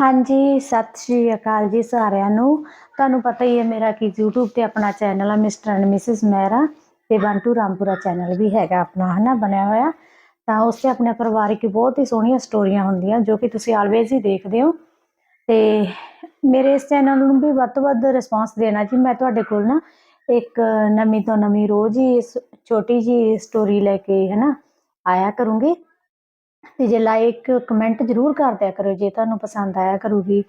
ਹਾਂਜੀ, ਸਤਿ ਸ਼੍ਰੀ ਅਕਾਲ ਜੀ ਸਾਰਿਆਂ ਨੂੰ। ਤੁਹਾਨੂੰ ਪਤਾ ਹੀ ਹੈ ਮੇਰਾ ਕਿ YouTube ਤੇ ਆਪਣਾ ਚੈਨਲ ਆ ਮਿਸਟਰ ਐਂਡ ਮਿਸਿਸ ਮਹਿਰਾ ਤੇ ਬੰਟੂ ਰਾਮਪੁਰਾ ਚੈਨਲ ਵੀ ਹੈਗਾ ਆਪਣਾ, ਹਨਾ, ਬਣਿਆ ਹੋਇਆ। ਤਾਂ ਉਸ ਤੇ ਆਪਣੇ ਪਰਿਵਾਰਿਕ ਬਹੁਤ ਹੀ ਸੋਹਣੀਆਂ ਸਟੋਰੀਆਂ ਹੁੰਦੀਆਂ, ਜੋ ਕਿ ਤੁਸੀਂ ਆਲਵੇਜ਼ ਹੀ ਦੇਖਦੇ ਹੋ। ਤੇ ਮੇਰੇ ਇਸ ਚੈਨਲ ਨੂੰ ਵੀ ਵੱਧ ਤੋਂ ਵੱਧ ਰਿਸਪਾਂਸ ਦੇਣਾ ਜੀ। ਮੈਂ ਤੁਹਾਡੇ ਕੋਲ ਨਾ ਇੱਕ ਨਵੀਂ ਤੋਂ ਨਵੀਂ ਰੋਜ਼ ਹੀ ਇਸ ਛੋਟੀ ਜੀ ਸਟੋਰੀ ਲੈ ਕੇ, ਹਨਾ, ਆਇਆ ਕਰੂੰਗੀ। ਤੇ ਜੇ ਲਾਈਕ ਕਮੈਂਟ ਜ਼ਰੂਰ ਕਰ ਦਿਆ ਕਰੋ, ਜੇ ਤੁਹਾਨੂੰ ਪਸੰਦ ਆਇਆ ਕਰੂਗੀ।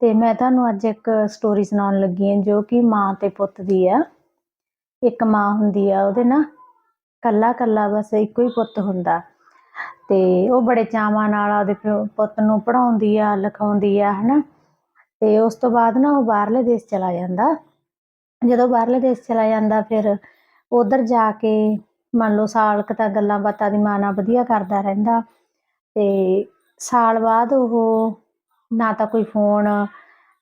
ਤੇ ਮੈਂ ਤੁਹਾਨੂੰ ਅੱਜ ਇੱਕ ਸਟੋਰੀ ਸੁਣਾਉਣ ਲੱਗੀ ਹਾਂ, ਜੋ ਕਿ ਮਾਂ ਤੇ ਪੁੱਤ ਦੀ ਆ। ਇੱਕ ਮਾਂ ਹੁੰਦੀ ਆ, ਉਹਦੇ ਨਾ ਕੱਲਾ ਕੱਲਾ ਬਸ ਇੱਕੋ ਹੀ ਪੁੱਤ ਹੁੰਦਾ। ਤੇ ਉਹ ਬੜੇ ਚਾਵਾਂ ਨਾਲ ਉਹਦੇ ਪਿਓ- ਪੁੱਤ ਨੂੰ ਪੜਾਉਂਦੀ ਆ, ਲਿਖਾਉਂਦੀ ਆ, ਹਨਾ। ਤੇ ਉਸ ਤੋਂ ਬਾਅਦ ਨਾ ਉਹ ਬਾਹਰਲੇ ਦੇਸ਼ ਚਲਾ ਜਾਂਦਾ। ਜਦੋਂ ਬਾਹਰਲੇ ਦੇਸ਼ ਚਲਾ ਜਾਂਦਾ, ਫਿਰ ਉਧਰ ਜਾ ਕੇ ਮੰਨ ਲਓ ਸਾਲ ਕੁ ਤਾਂ ਗੱਲਾਂ ਬਾਤਾਂ ਦੀ ਮਾਂ ਨਾਲ ਵਧੀਆ ਕਰਦਾ ਰਹਿੰਦਾ। ਤੇ ਸਾਲ ਬਾਅਦ ਉਹ ਨਾ ਤਾਂ ਕੋਈ ਫੋਨ,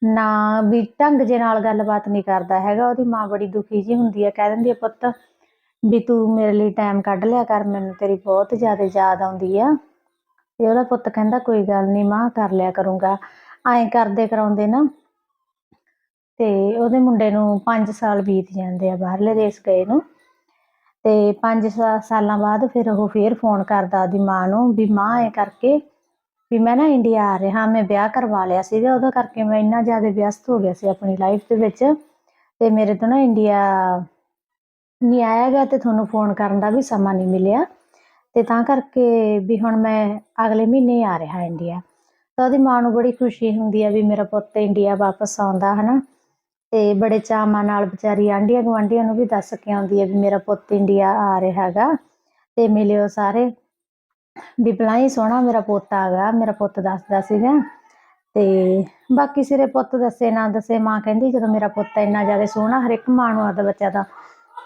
ਨਾ ਵੀ ਢੰਗ ਜੇ ਨਾਲ ਗੱਲਬਾਤ ਨਹੀਂ ਕਰਦਾ ਹੈਗਾ, ਉਹਦੀ ਮਾਂ ਬੜੀ ਦੁਖੀ ਜਿਹੀ ਹੁੰਦੀ ਹੈ ਕਹਿ ਦਿੰਦੀ ਹੈ ਪੁੱਤ, ਵੀ ਤੂੰ ਮੇਰੇ ਲਈ ਟਾਈਮ ਕੱਢ ਲਿਆ ਕਰ, ਮੈਨੂੰ ਤੇਰੀ ਬਹੁਤ ਜ਼ਿਆਦਾ ਯਾਦ ਆਉਂਦੀ ਆ। ਅਤੇ ਉਹਦਾ ਪੁੱਤ ਕਹਿੰਦਾ, ਕੋਈ ਗੱਲ ਨਹੀਂ ਮਾਂ, ਕਰ ਲਿਆ ਕਰੂੰਗਾ। ਐਂ ਕਰਦੇ ਕਰਾਉਂਦੇ ਨਾ ਅਤੇ ਉਹਦੇ ਮੁੰਡੇ ਨੂੰ ਪੰਜ ਸਾਲ ਬੀਤ ਜਾਂਦੇ ਆ ਬਾਹਰਲੇ ਦੇਸ਼ ਗਏ ਨੂੰ। ਤੇ 5 ਸਾਲਾਂ ਬਾਅਦ ਫਿਰ ਉਹ ਫੇਰ ਫੋਨ ਕਰਦਾ ਉਹਦੀ ਮਾਂ ਨੂੰ ਵੀ ਮਾਂ ਐ ਕਰਕੇ ਵੀ ਮੈਂ ਨਾ ਇੰਡੀਆ ਆ ਰਿਹਾ, ਮੈਂ ਵਿਆਹ ਕਰਵਾ ਲਿਆ ਸੀਗਾ, ਉਹਦਾ ਕਰਕੇ ਮੈਂ ਇੰਨਾ ਜ਼ਿਆਦਾ ਵਿਅਸਤ ਹੋ ਗਿਆ ਸੀ ਆਪਣੀ ਲਾਈਫ ਦੇ ਵਿੱਚ ਤੇ ਮੇਰੇ ਤੋਂ ਨਾ ਇੰਡੀਆ ਨਹੀਂ ਆਇਆ ਗਿਆ ਤੇ ਤੁਹਾਨੂੰ ਫੋਨ ਕਰਨ ਦਾ ਵੀ ਸਮਾਂ ਨਹੀਂ ਮਿਲਿਆ ਤੇ ਤਾਂ ਕਰਕੇ ਵੀ ਹੁਣ ਮੈਂ ਅਗਲੇ ਮਹੀਨੇ ਆ ਰਿਹਾ ਇੰਡੀਆ। ਤਾਂ ਉਹਦੀ ਮਾਂ ਨੂੰ ਬੜੀ ਖੁਸ਼ੀ ਹੁੰਦੀ ਆ ਵੀ ਮੇਰਾ ਪੁੱਤ ਇੰਡੀਆ ਵਾਪਸ ਆਉਂਦਾ, ਹਨਾ? ਤੇ ਬੜੇ ਚਾਵਾਂ ਨਾਲ ਵਿਚਾਰੀ ਆਂਢੀਆਂ ਗੁਆਂਢੀਆਂ ਨੂੰ ਵੀ ਦੱਸ ਕੇ ਆਉਂਦੀ ਹੈ ਵੀ ਮੇਰਾ ਪੁੱਤ ਇੰਡੀਆ ਆ ਰਿਹਾ ਹੈਗਾ ਤੇ ਮਿਲਿਓ ਸਾਰੇ। ਵੀ ਬਲਾਈ ਸੋਹਣਾ ਮੇਰਾ ਪੁੱਤ ਆ ਗਿਆ, ਮੇਰਾ ਪੁੱਤ ਦੱਸਦਾ ਸੀਗਾ। ਤੇ ਬਾਕੀ ਸਿਰੇ ਪੁੱਤ ਦੱਸੇ ਨਾ ਦੱਸੇ ਮਾਂ ਕਹਿੰਦੀ ਜਦੋਂ ਮੇਰਾ ਪੁੱਤ ਇੰਨਾ ਜ਼ਿਆਦਾ ਸੋਹਣਾ ਹਰ ਇੱਕ ਮਾਂ ਨੂੰ ਆਦਾ ਬੱਚਾ ਦਾ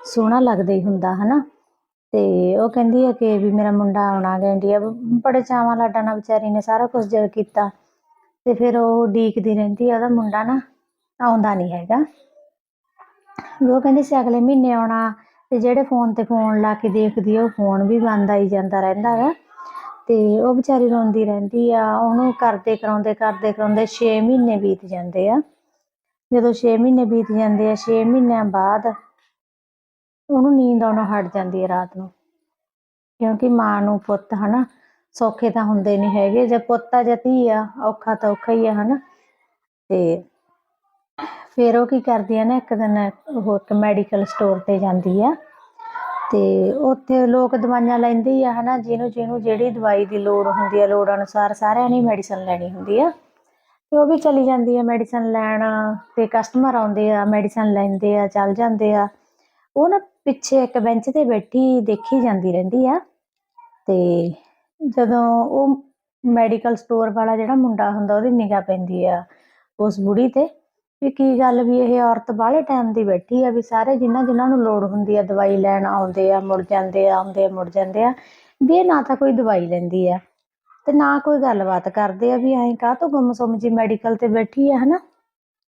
ਸੋਹਣਾ ਲੱਗਦਾ ਹੀ ਹੁੰਦਾ, ਹਨਾ? ਤੇ ਉਹ ਕਹਿੰਦੀ ਹੈ ਕਿ ਵੀ ਮੇਰਾ ਮੁੰਡਾ ਆਉਣਾ ਗਾ ਇੰਡੀਆ, ਬੜੇ ਚਾਵਾਂ ਲਾਡਾਂ ਨਾਲ ਵਿਚਾਰੀ ਨੇ ਸਾਰਾ ਕੁਝ ਜਦ ਕੀਤਾ। ਤੇ ਫਿਰ ਉਹ ਡੀਕਦੀ ਰਹਿੰਦੀ ਆ ਉਹਦਾ ਮੁੰਡਾ ਨਾ। ਆਉਂਦਾ ਨਹੀਂ ਹੈਗਾ। ਵੀ ਉਹ ਕਹਿੰਦੇ ਸੀ ਅਗਲੇ ਮਹੀਨੇ ਆਉਣਾ ਤੇ ਜਿਹੜੇ ਫੋਨ ਤੇ ਫੋਨ ਲਾ ਕੇ ਦੇਖਦੀ ਆ, ਉਹ ਫੋਨ ਵੀ ਬੰਦ ਆਈ ਜਾਂਦਾ ਰਹਿੰਦਾ ਹੈ ਤੇ ਉਹ ਵਿਚਾਰੀ ਰੋਂਦੀ ਰਹਿੰਦੀ ਆ, ਉਹਨੂੰ ਕਰਦੇ ਕਰਾਉਂਦੇ ਕਰਦੇ ਕਰਾਉਂਦੇ 6 ਮਹੀਨੇ ਬੀਤ ਜਾਂਦੇ ਆ। ਜਦੋਂ 6 ਮਹੀਨੇ ਬੀਤ ਜਾਂਦੇ ਆ 6 ਮਹੀਨਿਆਂ ਬਾਅਦ ਉਹਨੂੰ ਨੀਂਦ ਆਉਣੋਂ ਹਟ ਜਾਂਦੀ ਹੈ ਰਾਤ ਨੂੰ। ਕਿਉਂਕਿ ਮਾਂ ਨੂੰ ਪੁੱਤ ਹਨਾ, ਸੌਖੇ ਤਾਂ ਹੁੰਦੇ ਨਹੀਂ ਹੈਗੇ। ਜੇ ਪੁੱਤ ਆ, ਜਾਂ ਧੀ ਆ, ਔਖਾ ਤਾਂ ਔਖਾ ਹੀ ਆ ਹਨਾ। ਤੇ ਫਿਰ ਉਹ ਕੀ ਕਰਦੀ ਆ ਨਾ, ਇੱਕ ਦਿਨ ਉਹ ਇੱਕ ਮੈਡੀਕਲ ਸਟੋਰ ਤੇ ਜਾਂਦੀ ਆ ਤੇ ਉੱਥੇ ਲੋਕ ਦਵਾਈਆਂ ਲੈਂਦੇ ਹੀ ਆ, ਹਨਾ, ਜਿਹਨੂੰ ਜਿਹਨੂੰ ਜਿਹੜੀ ਦਵਾਈ ਦੀ ਲੋੜ ਹੁੰਦੀ ਆ, ਲੋੜ ਅਨੁਸਾਰ ਸਾਰਿਆਂ ਨੇ ਮੈਡੀਸਨ ਲੈਣੀ ਹੁੰਦੀ ਆ। ਤੇ ਉਹ ਵੀ ਚਲੀ ਜਾਂਦੀ ਆ ਮੈਡੀਸਨ ਲੈਣ ਤੇ ਕਸਟਮਰ ਆਉਂਦੇ ਆ ਮੈਡੀਸਨ ਲੈਂਦੇ ਆ, ਚੱਲ ਜਾਂਦੇ ਆ। ਉਹ ਨਾ ਪਿੱਛੇ ਇੱਕ ਬੈਂਚ ਤੇ ਬੈਠੀ ਦੇਖੀ ਜਾਂਦੀ ਰਹਿੰਦੀ ਆ ਤੇ ਜਦੋਂ ਉਹ ਮੈਡੀਕਲ ਸਟੋਰ ਵਾਲਾ ਜਿਹੜਾ ਮੁੰਡਾ ਹੁੰਦਾ, ਉਹਦੀ ਨਿਗਾਹ ਪੈਂਦੀ ਆ ਉਸ ਬੁੜੀ ਤੇ। ਵੀ ਕੀ ਗੱਲ ਵੀ ਇਹ ਔਰਤ ਬਾਹਲੇ ਟਾਈਮ ਦੀ ਬੈਠੀ ਆ ਵੀ ਸਾਰੇ ਜਿਨ੍ਹਾਂ ਜਿਨ੍ਹਾਂ ਨੂੰ ਲੋੜ ਹੁੰਦੀ ਆ ਦਵਾਈ ਲੈਣ ਆਉਂਦੇ ਆ, ਮੁੜ ਜਾਂਦੇ ਆ, ਆਉਂਦੇ ਆ, ਮੁੜ ਜਾਂਦੇ ਆ, ਵੀ ਇਹ ਨਾ ਤਾਂ ਕੋਈ ਦਵਾਈ ਲੈਂਦੀ ਆ ਤੇ ਨਾ ਕੋਈ ਗੱਲਬਾਤ ਕਰਦੇ ਆ ਵੀ ਐਂ ਕਾਹ ਤੋਂ ਗੁੰਮਸੁੰਮ ਜੀ ਮੈਡੀਕਲ ਤੇ ਬੈਠੀ ਆ, ਹਨਾ?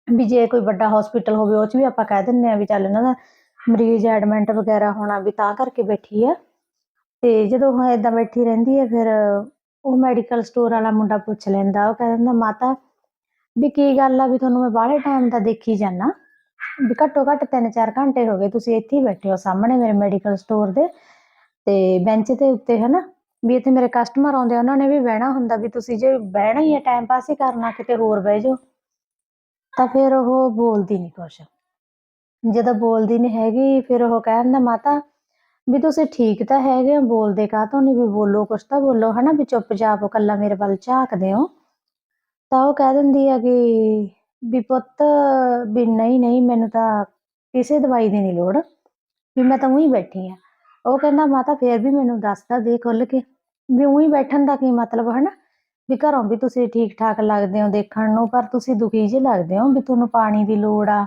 ਵੀ ਜੇ ਕੋਈ ਵੱਡਾ ਹਸਪੀਟਲ ਹੋਵੇ, ਉਹ ਚ ਵੀ ਆਪਾਂ ਕਹਿ ਦਿੰਨੇ ਆ ਵੀ ਚੱਲ ਇਹਨਾਂ ਦਾ ਮਰੀਜ਼ ਐਡਮਿਟ ਵਗੈਰਾ ਹੋਣਾ ਵੀ ਤਾਂ ਕਰਕੇ ਬੈਠੀ ਆ। ਤੇ ਜਦੋਂ ਉਹ ਏਦਾਂ ਬੈਠੀ ਰਹਿੰਦੀ ਹੈ ਫਿਰ ਉਹ ਮੈਡੀਕਲ ਸਟੋਰ ਵਾਲਾ ਮੁੰਡਾ ਪੁੱਛ ਲੈਂਦਾ, ਉਹ ਕਹਿੰਦਾ ਮਾਤਾ ਵੀ ਕੀ ਗੱਲ ਆ ਵੀ ਤੁਹਾਨੂੰ ਮੈਂ ਬਾਹਲੇ ਟਾਈਮ ਦਾ ਦੇਖੀ ਜਾਨਾ? ਵੀ ਘੱਟੋ ਘੱਟ 3-4 ਘੰਟੇ ਹੋ ਗਏ ਤੁਸੀਂ ਇੱਥੇ ਹੀ ਬੈਠੇ ਹੋ ਸਾਹਮਣੇ ਮੇਰੇ ਮੈਡੀਕਲ ਸਟੋਰ ਦੇ ਤੇ ਬੈਂਚ ਦੇ ਉੱਤੇ, ਹਨਾ? ਵੀ ਇੱਥੇ ਮੇਰੇ ਕਸਟਮਰ ਆਉਂਦੇ ਆ, ਉਹਨਾਂ ਨੇ ਵੀ ਬਹਿਣਾ ਹੁੰਦਾ ਵੀ ਤੁਸੀਂ ਜੇ ਬਹਿਣਾ ਹੀ ਹੈ ਟਾਈਮ ਪਾਸ ਹੀ ਕਰਨਾ, ਕਿਤੇ ਹੋਰ ਬਹਿ ਜਾਓ। ਤਾਂ ਫਿਰ ਉਹ ਬੋਲਦੀ ਨਹੀਂ ਕੁਛ। ਜਦੋਂ ਬੋਲਦੀ ਨਹੀਂ ਹੈਗੀ, ਫਿਰ ਉਹ ਕਹਿਣ ਦਾ ਮਾਤਾ, ਵੀ ਤੁਸੀਂ ਠੀਕ ਤਾਂ ਹੈਗੇ ਹੋ ਬੋਲਦੇ ਕਾਹ ਤੋਂ ਨਹੀਂ ਵੀ ਬੋਲੋ, ਕੁਛ ਤਾਂ ਬੋਲੋ, ਹਨਾ? ਵੀ ਚੁੱਪਚਾਪ ਕੱਲਾ ਮੇਰੇ ਵੱਲ ਝਾਕਦੇ ਹੋ। ਤਾਂ ਉਹ ਕਹਿ ਦਿੰਦੀ ਆ ਵੀ ਪੁੱਤ, ਵੀ ਨਹੀਂ ਨਹੀਂ, ਮੈਨੂੰ ਤਾਂ ਕਿਸੇ ਦਵਾਈ ਦੀ ਨਹੀਂ ਲੋੜ, ਵੀ ਮੈਂ ਤਾਂ ਉਹੀ ਬੈਠੀ ਆ। ਉਹ ਕਹਿੰਦਾ, ਮਾਤਾ, ਫੇਰ ਵੀ ਮੈਨੂੰ ਦੱਸਦਾ ਦੇ ਖੁੱਲ ਕੇ, ਵੀ ਉਹੀ ਬੈਠਣ ਦਾ ਕੀ ਮਤਲਬ ਹਨਾ? ਵੀ ਘਰੋਂ ਵੀ ਤੁਸੀਂ ਠੀਕ ਠਾਕ ਲੱਗਦੇ ਹੋ ਦੇਖਣ ਨੂੰ, ਪਰ ਤੁਸੀਂ ਦੁਖੀ ਜਿਹੇ ਲੱਗਦੇ ਹੋ ਵੀ ਤੁਹਾਨੂੰ ਪਾਣੀ ਦੀ ਲੋੜ ਆ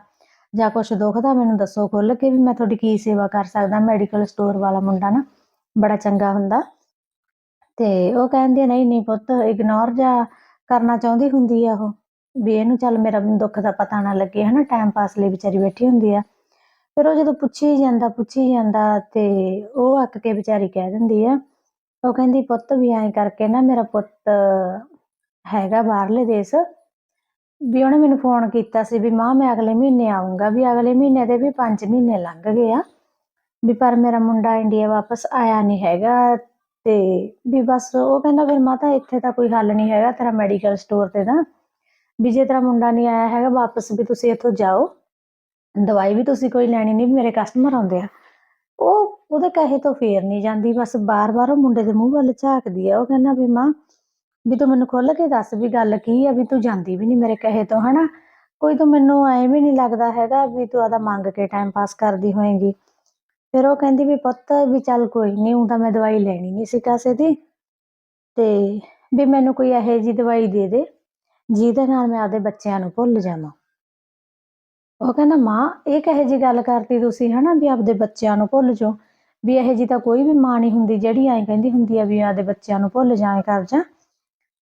ਜਾਂ ਕੁਛ ਦੁਖਦਾ ਮੈਨੂੰ ਦੱਸੋ ਖੁੱਲ ਕੇ ਵੀ ਮੈਂ ਤੁਹਾਡੀ ਕੀ ਸੇਵਾ ਕਰ ਸਕਦਾ, ਮੈਡੀਕਲ ਸਟੋਰ ਵਾਲਾ ਮੁੰਡਾ ਨਾ, ਬੜਾ ਚੰਗਾ ਹੁੰਦਾ। ਤੇ ਉਹ ਕਹਿੰਦੇ ਨਹੀਂ ਨਹੀਂ ਪੁੱਤ ਇਗਨੋਰ ਜਾਂ ਕਰਨਾ ਚਾਹੁੰਦੀ ਹੁੰਦੀ ਆ ਉਹ, ਵੀ ਇਹਨੂੰ ਚੱਲ ਮੇਰਾ ਦੁੱਖ ਦਾ ਪਤਾ ਨਾ ਲੱਗੇ, ਹਨਾ ਟਾਈਮ ਪਾਸ ਲਈ ਵਿਚਾਰੀ ਬੈਠੀ ਹੁੰਦੀ ਆ। ਫਿਰ ਉਹ ਜਦੋਂ ਪੁੱਛੀ ਜਾਂਦਾ ਪੁੱਛੀ ਜਾਂਦਾ ਤੇ ਉਹ ਅੱਕ ਕੇ ਵਿਚਾਰੀ ਕਹਿ ਦਿੰਦੀ ਆ, ਉਹ ਕਹਿੰਦੀ, ਪੁੱਤ ਵੀ ਐਂ ਕਰਕੇ ਨਾ ਮੇਰਾ ਪੁੱਤ ਹੈਗਾ ਬਾਹਰਲੇ ਦੇਸ਼, ਵੀ ਉਹਨੇ ਮੈਨੂੰ ਫੋਨ ਕੀਤਾ ਸੀ ਵੀ ਮਾਂ, ਮੈਂ ਅਗਲੇ ਮਹੀਨੇ ਆਉਂਗਾ ਵੀ ਅਗਲੇ ਮਹੀਨੇ ਦੇ ਵੀ 5 ਮਹੀਨੇ ਲੰਘ ਗਏ ਆ, ਵੀ ਪਰ ਮੇਰਾ ਮੁੰਡਾ ਇੰਡੀਆ ਵਾਪਸ ਆਇਆ ਨਹੀਂ ਹੈਗਾ ਤੇ ਵੀ ਬਸ ਉਹ ਕਹਿੰਦਾ, ਫਿਰ ਮਾਤਾ, ਇੱਥੇ ਤਾਂ ਕੋਈ ਹੱਲ ਨਹੀਂ ਹੈਗਾ ਤੇਰਾ ਮੈਡੀਕਲ ਸਟੋਰ ਤੇ ਤਾਂ। ਵੀ ਜੇ ਤੇਰਾ ਮੁੰਡਾ ਨਹੀਂ ਆਇਆ ਹੈਗਾ, ਵਾਪਸ ਵੀ ਤੁਸੀਂ ਇੱਥੋਂ ਜਾਓ। ਦਵਾਈ ਵੀ ਤੁਸੀਂ ਕੋਈ ਲੈਣੀ ਨਹੀਂ ਮੇਰੇ ਕਸਟਮਰ ਆਉਂਦੇ ਆ। ਉਹ ਉਹਦੇ ਕਹੇ ਤੋਂ ਫੇਰ ਨਹੀਂ ਜਾਂਦੀ, ਬਸ ਬਾਰ-ਬਾਰ ਉਹ ਮੁੰਡੇ ਦੇ ਮੂੰਹ ਵੱਲ ਝਾਕਦੀ ਆ। ਉਹ ਕਹਿੰਦਾ ਵੀ, ਮਾਂ, ਵੀ ਤੂੰ ਮੈਨੂੰ ਖੁੱਲ ਕੇ ਦੱਸ ਵੀ ਗੱਲ ਕੀ ਆ, ਵੀ ਤੂੰ ਜਾਂਦੀ ਵੀ ਨਹੀਂ ਮੇਰੇ ਕਹੇ ਤੋਂ, ਹਨਾ? ਕੋਈ ਤਾਂ ਮੈਨੂੰ ਐ ਵੀ ਨਹੀਂ ਲੱਗਦਾ ਹੈਗਾ ਵੀ ਤੂੰ ਆਦਾ ਮੰਗ ਕੇ ਟਾਈਮ ਪਾਸ ਕਰਦੀ ਹੋਏਗੀ। ਫਿਰ ਉਹ ਕਹਿੰਦੀ ਵੀ ਪੁੱਤ ਵੀ ਚੱਲ ਕੋਈ ਨਹੀਂ ਉਹ ਤਾਂ ਮੈਂ ਦਵਾਈ ਲੈਣੀ ਨਹੀਂ ਸੀ ਕਿਸੇ ਦੀ ਤੇ ਵੀ ਮੈਨੂੰ ਕੋਈ ਇਹੋ ਜਿਹੀ ਦਵਾਈ ਦੇ ਦੇ ਜਿਹਦੇ ਨਾਲ ਮੈਂ ਆਪਦੇ ਬੱਚਿਆਂ ਨੂੰ ਭੁੱਲ ਜਾਵਾਂ। ਉਹ ਕਹਿੰਦਾ, ਮਾਂ, ਇਹ ਕਹੇ ਜੀ ਗੱਲ ਕਰਤੀ ਤੁਸੀਂ ਹਨਾ ਵੀ ਆਪਦੇ ਬੱਚਿਆਂ ਨੂੰ ਭੁੱਲ ਜਾਓ? ਵੀ ਇਹੋ ਜੀ ਤਾਂ ਕੋਈ ਵੀ ਮਾਂ ਨਹੀਂ ਹੁੰਦੀ ਜਿਹੜੀ ਐਂ ਕਹਿੰਦੀ ਹੁੰਦੀ ਆ ਵੀ ਆਪਦੇ ਬੱਚਿਆਂ ਨੂੰ ਭੁੱਲ ਜਾਏ ਕਰ ਜਾ।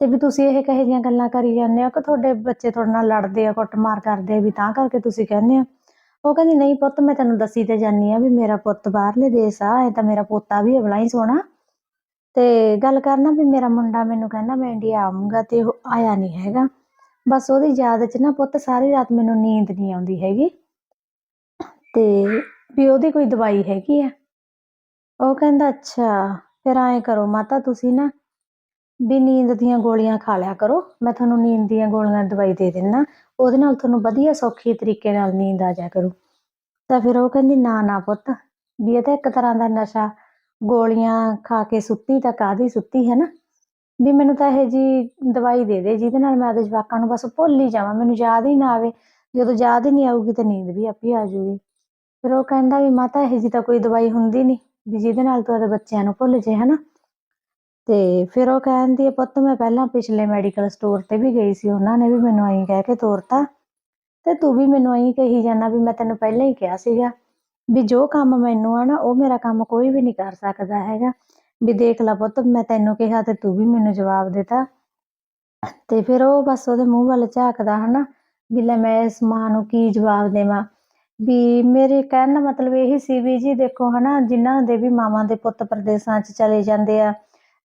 ਤੇ ਵੀ ਤੁਸੀਂ ਇਹ ਕਹੇ ਜੀਆਂ ਗੱਲਾਂ ਕਰੀ ਜਾਂਦੇ ਹੋ ਕਿ ਤੁਹਾਡੇ ਬੱਚੇ ਤੁਹਾਡੇ ਨਾਲ ਲੜਦੇ ਆ, ਕੁੱਟਮਾਰ ਕਰਦੇ ਆ, ਵੀ ਤਾਂ ਕਰਕੇ ਤੁਸੀਂ ਕਹਿੰਦੇ ਹੋ? ਉਹ ਕਹਿੰਦੀ, ਨਹੀਂ ਪੁੱਤ, ਮੈਂ ਤੈਨੂੰ ਦੱਸੀ ਤੇ ਜਾਨੀ ਆ ਵੀ ਮੇਰਾ ਪੁੱਤ ਬਾਹਰਲੇ ਦੇਸ਼ ਆ ਐ ਤਾਂ ਮੇਰਾ ਪੋਤਾ ਵੀ ਅਵਲਾ ਹੀ ਸੋਹਣਾ। ਤੇ ਗੱਲ ਕਰਨਾ ਵੀ ਮੇਰਾ ਮੁੰਡਾ ਮੈਨੂੰ ਕਹਿੰਦਾ, ਮੈਂ ਇੰਡੀਆ ਆਉਂਗਾ ਤੇ ਉਹ ਆਇਆ ਨਹੀਂ ਹੈਗਾ। ਬਸ ਉਹਦੀ ਯਾਦ 'ਚ ਨਾ ਪੁੱਤ, ਸਾਰੀ ਰਾਤ ਮੈਨੂੰ ਨੀਂਦ ਨਹੀਂ ਆਉਂਦੀ ਹੈਗੀ। ਤੇ ਵੀ ਉਹਦੀ ਕੋਈ ਦਵਾਈ ਹੈਗੀ ਆ। ਉਹ ਕਹਿੰਦਾ, ਅੱਛਾ, ਫਿਰ ਐਂ ਕਰੋ ਮਾਤਾ, ਤੁਸੀਂ ਨਾ ਵੀ ਨੀਂਦ ਦੀਆਂ ਗੋਲੀਆਂ ਖਾ ਲਿਆ ਕਰੋ। ਮੈਂ ਤੁਹਾਨੂੰ ਨੀਂਦ ਦੀਆਂ ਗੋਲੀਆਂ ਦਵਾਈ ਦੇ ਦਿੰਨਾ। ਉਹਦੇ ਨਾਲ ਤੁਹਾਨੂੰ ਵਧੀਆ ਸੌਖੀ ਤਰੀਕੇ ਨਾਲ ਨੀਂਦ ਆ ਜਾ ਕਰੂ। ਤਾਂ ਫਿਰ ਉਹ ਕਹਿੰਦੀ, ਨਾ ਨਾ ਪੁੱਤ, ਵੀ ਇਹ ਤਾਂ ਇੱਕ ਤਰ੍ਹਾਂ ਦਾ ਨਸ਼ਾ, ਗੋਲੀਆਂ ਖਾ ਕੇ ਸੁੱਤੀ ਤਾਂ ਕਾਦੀ ਸੁੱਤੀ ਹੈ ਨਾ? ਵੀ ਮੈਨੂੰ ਤਾਂ ਇਹ ਜੀ ਦਵਾਈ ਦੇ ਦੇ, ਜਿਹਦੇ ਨਾਲ ਮੈਂ ਆਪਦੇ ਜਵਾਕਾਂ ਨੂੰ ਬਸ ਭੁੱਲ ਹੀ ਜਾਵਾਂ। ਮੈਨੂੰ ਯਾਦ ਹੀ ਨਾ ਆਵੇ। ਜਦੋਂ ਯਾਦ ਹੀ ਨਹੀਂ ਆਊਗੀ ਤਾਂ ਨੀਂਦ ਵੀ ਆਪੇ ਆ ਜਾਊਗੀ ਫਿਰ ਉਹ ਕਹਿੰਦਾ ਵੀ, ਮਾਤਾ, ਇਹ ਜੀ ਤਾਂ ਕੋਈ ਦਵਾਈ ਹੁੰਦੀ ਨਹੀਂ, ਵੀ ਜਿਹਦੇ ਨਾਲ ਤੂੰ ਆਪਦੇ ਬੱਚਿਆਂ ਨੂੰ ਭੁੱਲ ਜੇ ਹਨਾ ਤੇ ਫਿਰ ਉਹ ਕਹਿੰਦੀ ਹੈ ਪੁੱਤ, ਮੈਂ ਪਹਿਲਾਂ ਪਿਛਲੇ ਮੈਡੀਕਲ ਸਟੋਰ ਤੇ ਵੀ ਗਈ ਸੀ, ਉਹਨਾਂ ਨੇ ਵੀ ਮੈਨੂੰ ਐਂ ਕਹਿ ਕੇ ਤੋਰਤਾ। ਤੇ ਤੂੰ ਵੀ ਮੈਨੂੰ ਐਂ ਕਹੀ ਜਾਣਾ ਵੀ ਮੈਂ ਤੈਨੂੰ ਪਹਿਲਾਂ ਹੀ ਕਿਹਾ ਸੀਗਾ ਵੀ ਜੋ ਕੰਮ ਮੈਨੂੰ ਆ ਨਾ, ਉਹ ਮੇਰਾ ਕੰਮ ਕੋਈ ਵੀ ਨਹੀਂ ਕਰ ਸਕਦਾ ਹੈਗਾ। ਵੀ ਦੇਖ ਲੈ ਪੁੱਤ, ਮੈਂ ਤੈਨੂੰ ਕਿਹਾ ਤੇ ਤੂੰ ਵੀ ਮੈਨੂੰ ਜਵਾਬ ਦਿੱਤਾ। ਤੇ ਫਿਰ ਉਹ ਬਸ ਉਹਦੇ ਮੂੰਹ ਵੱਲ ਝਾਕਦਾ ਹਨਾ, ਵੀ ਲੈ ਮੈਂ ਇਸ ਮਾਂ ਨੂੰ ਕੀ ਜਵਾਬ ਦੇਵਾਂ? ਵੀ ਮੇਰੇ ਕਹਿਣ ਦਾ ਮਤਲਬ ਇਹੀ ਸੀ ਵੀ ਜੀ ਦੇਖੋ ਹਨਾ, ਜਿਨ੍ਹਾਂ ਦੇ ਵੀ ਮਾਵਾਂ ਦੇ ਪੁੱਤ ਪ੍ਰਦੇਸਾਂ 'ਚ ਚਲੇ ਜਾਂਦੇ ਆ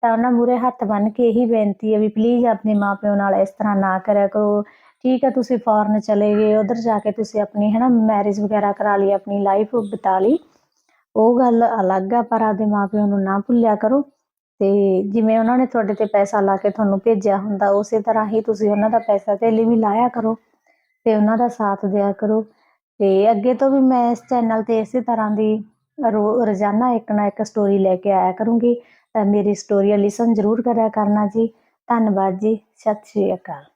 ਤਾਂ ਉਹਨਾਂ ਮੂਰੇ ਹੱਥ ਬੰਨ ਕੇ ਇਹੀ ਬੇਨਤੀ ਹੈ ਵੀ ਪਲੀਜ਼ ਆਪਣੇ ਮਾਪਿਓ ਨਾਲ ਇਸ ਤਰ੍ਹਾਂ ਨਾ ਕਰਿਆ ਕਰੋ। ਠੀਕ ਹੈ, ਤੁਸੀਂ ਫੋਰਨ ਚਲੇ ਗਏ, ਉਧਰ ਜਾ ਕੇ ਤੁਸੀਂ ਆਪਣੀ ਹੈ ਨਾ ਮੈਰਿਜ ਵਗੈਰਾ ਕਰਾ ਲਈ, ਆਪਣੀ ਲਾਈਫ ਬਿਤਾ ਲਈ। ਉਹ ਗੱਲ ਅਲੱਗ ਆ, ਪਰ ਆਪਦੇ ਮਾਪਿਓ ਨੂੰ ਨਾ ਭੁੱਲਿਆ ਕਰੋ। ਤੇ ਜਿਵੇਂ ਉਹਨਾਂ ਨੇ ਤੁਹਾਡੇ ਤੇ ਪੈਸਾ ਲਾ ਕੇ ਤੁਹਾਨੂੰ ਭੇਜਿਆ ਹੁੰਦਾ, ਉਸੇ ਤਰ੍ਹਾਂ ਹੀ ਤੁਸੀਂ ਉਹਨਾਂ ਦਾ ਪੈਸਾ ਤੇ ਧੇਲੀ ਵੀ ਲਾਇਆ ਕਰੋ ਤੇ ਉਹਨਾਂ ਦਾ ਸਾਥ ਦਿਆ ਕਰੋ। ਤੇ ਅੱਗੇ ਤੋਂ ਵੀ ਮੈਂ ਇਸ ਚੈਨਲ ਤੇ ਇਸੇ ਤਰ੍ਹਾਂ ਦੀ ਰੋ, ਰੋਜ਼ਾਨਾ ਇੱਕ ਨਾ ਇੱਕ ਸਟੋਰੀ ਲੈ ਕੇ ਆਇਆ ਕਰੂੰਗੀ। ਮੇਰੀ ਸਟੋਰੀਆਂ ਲਿਸਨ ਜ਼ਰੂਰ ਕਰਿਆ ਕਰਨਾ ਜੀ। ਧੰਨਵਾਦ ਜੀ। ਸਤਿ ਸ਼੍ਰੀ ਅਕਾਲ।